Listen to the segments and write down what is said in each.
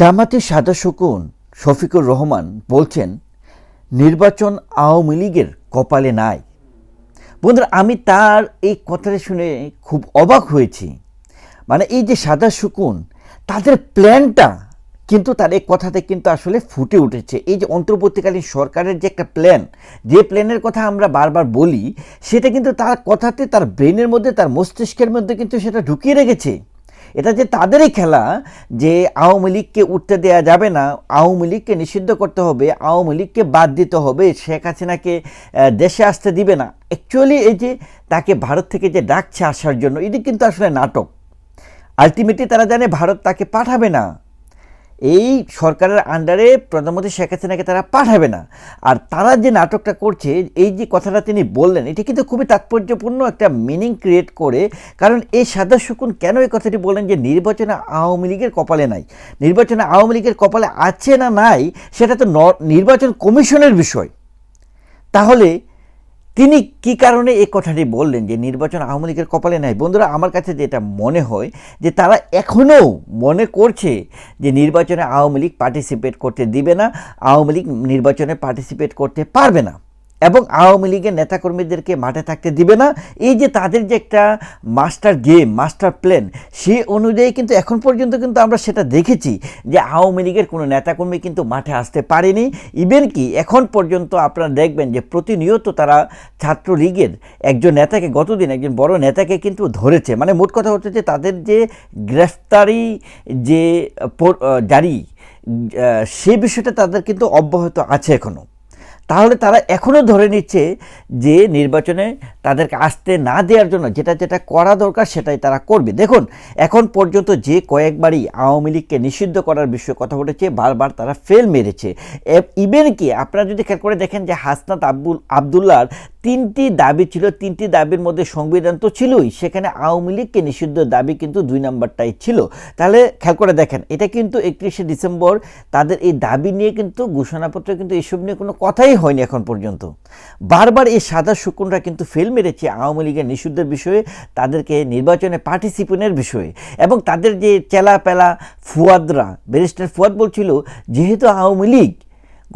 জামাতের সাদা শকুন শফিকুর রহমান বলছেন, নির্বাচন আওয়ামী লীগের কপালে নাই। বন্ধুরা, আমি তার এই কথাটা শুনে খুব অবাক হয়েছি। মানে এই যে সাদা শকুন, তাদের প্ল্যানটা কিন্তু তার এই কথাতে কিন্তু আসলে ফুটে উঠেছে। এই যে অন্তর্বর্তীকালীন সরকারের যে একটা প্ল্যান যে প্ল্যানের কথা আমরা বারবার বলি, সেটা কিন্তু তার কথাতে, তার ব্রেনের মধ্যে, তার মস্তিষ্কের মধ্যে কিন্তু সেটা ঢুকিয়ে রেখেছে। এটা যে তাদেরই খেলা যে আওয়ামী লীগকে উঠতে দেওয়া যাবে না, আওয়ামী লীগকে নিষিদ্ধ করতে হবে, আওয়ামী লীগকে বাদ দিতে হবে, শেখ হাসিনাকে দেশে আসতে দিবে না। অ্যাকচুয়ালি এই যে তাকে ভারত থেকে যে ডাকছে আসার জন্য, এটি কিন্তু আসলে নাটক। আলটিমেটলি তারা জানে ভারত তাকে পাঠাবে না। এই সরকারের আন্ডারে প্রধানমন্ত্রী শেখ হাসিনাকে তারা পাঠাবে না। আর তারা যে নাটকটা করছে, এই যে কথাটা তিনি বললেন, এটি কিন্তু খুবই তাৎপর্যপূর্ণ একটা মিনিং ক্রিয়েট করে। কারণ এই সাদা শকুন কেন এই কথাটি বললেন যে নির্বাচনে আওয়ামী লীগের কপালে নাই? নির্বাচনে আওয়ামী লীগের কপালে আছে না নাই, সেটা তো নির্বাচন কমিশনের বিষয়। তাহলে তিনি কি কারণে এই কথাটি বললেন যে নির্বাচন আওয়ামী লীগের কপালে নাই? বন্ধুরা, আমার কাছে যেটা মনে হয় যে তারা এখনও মনে করছে যে নির্বাচনে আওয়ামী লীগ পার্টিসিপেট করতে দিবে না, আওয়ামী লীগ নির্বাচনে পার্টিসিপেট করতে পারবে না। এবং আওয়ামী লীগের নেতাকর্মীদেরকে মাঠে থাকতে দিবে না। এই যে তাদের যে একটা মাস্টার গেম, মাস্টার প্ল্যান, সে অনুযায়ী কিন্তু এখন পর্যন্ত কিন্তু আমরা সেটা দেখেছি যে আওয়ামী লীগের কোনো নেতাকর্মী কিন্তু মাঠে আসতে পারেনি। ইভেন কি, এখন পর্যন্ত আপনারা দেখবেন যে প্রতিনিয়ত তারা ছাত্রলীগের একজন নেতাকে, গতদিন একজন বড় নেতাকে কিন্তু ধরেছে। মানে মোট কথা হচ্ছে যে তাদের যে গ্রেফতারি যে জারি সে বিষয়টা তাদের কিন্তু অব্যাহত আছে এখনও তাহলে তারা এখনও ধরে নিচ্ছে যে নির্বাচনে তাদেরকে আসতে না দেওয়ার জন্য যেটা যেটা করা দরকার সেটাই তারা করবে। দেখুন, এখন পর্যন্ত যে কয়েকবারই আওয়ামী লীগকে নিষিদ্ধ করার বিষয়ে কথা উঠেছে বারবার তারা ফেল মেরেছে। ইভেন কি, আপনারা যদি খেয়াল করে দেখেন যে হাসনাত আব্দুল আবদুল্লার তিনটি দাবি ছিল, তিনটি দাবির মধ্যে সংবিধান তো ছিলই, সেখানে আওয়ামী লীগকে নিষিদ্ধ দাবি কিন্তু দুই নাম্বারটাই ছিল। তাহলে খেয়াল করে দেখেন, এটা কিন্তু একত্রিশে ডিসেম্বর তাদের এই দাবি নিয়ে কিন্তু ঘোষণাপত্রে কিন্তু এসব নিয়ে কোনো কথাই হয়নি এখন পর্যন্ত। বারবার এই সাদা শকুনরা কিন্তু ফেল মেরেছে আওয়ামী লীগের নিষিদ্ধের বিষয়ে, তাদেরকে নির্বাচনে পার্টিসিপেন্টের বিষয়ে এবং তাদের যে চেলা পেলা ফুয়াদরা, ব্যারিস্টার ফুয়াদ বলছিল, যেহেতু আওয়ামী লীগ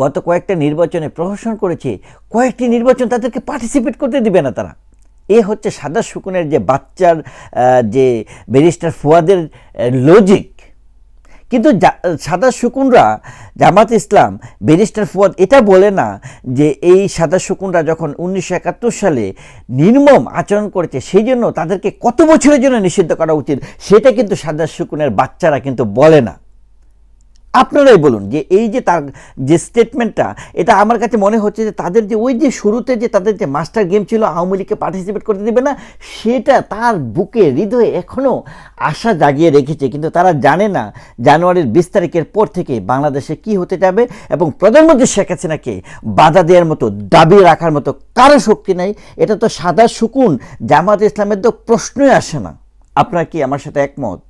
গত কয়েকটা নির্বাচনে প্রহসন করেছে, কয়েকটি নির্বাচন তাদেরকে পার্টিসিপেট করতে দিবে না তারা। এ হচ্ছে সাদা শকুনের যে বাচ্চার যে ব্যারিস্টার ফুয়াদের লজিক কিন্তু সাদা শকুনরা, জামাত ইসলাম, ব্যারিস্টার ফুয়াদ এটা বলে না যে এই সাদা শকুনরা যখন উনিশশো একাত্তর সালে নির্মম আচরণ করেছে, সেই জন্য তাদেরকে কত বছরের জন্য নিষিদ্ধ করা উচিত, সেটা কিন্তু সাদা শকুনের বাচ্চারা কিন্তু বলে না। আপনারাই বলুন যে এই যে তার যে স্টেটমেন্টটা এটা আমার কাছে মনে হচ্ছে যে তাদের যে ওই যে শুরুতে যে তাদের যে মাস্টার গেম ছিল, আওয়ামী লীগকে পার্টিসিপেট করতে দেবে না, সেটা তার বুকে হৃদয়ে এখনও আশা জাগিয়ে রেখেছে। কিন্তু তারা জানে না জানুয়ারির বিশ তারিখের পর থেকে বাংলাদেশে কি হতে যাবে এবং প্রধানমন্ত্রী শেখ হাসিনাকে বাধা দেওয়ার মতো, দাবি রাখার মতো কারও শক্তি নাই। এটা তো সাদা শুকুন, জামাত ইসলামের তো প্রশ্নই আসে না। আপনার কি আমার সাথে একমত?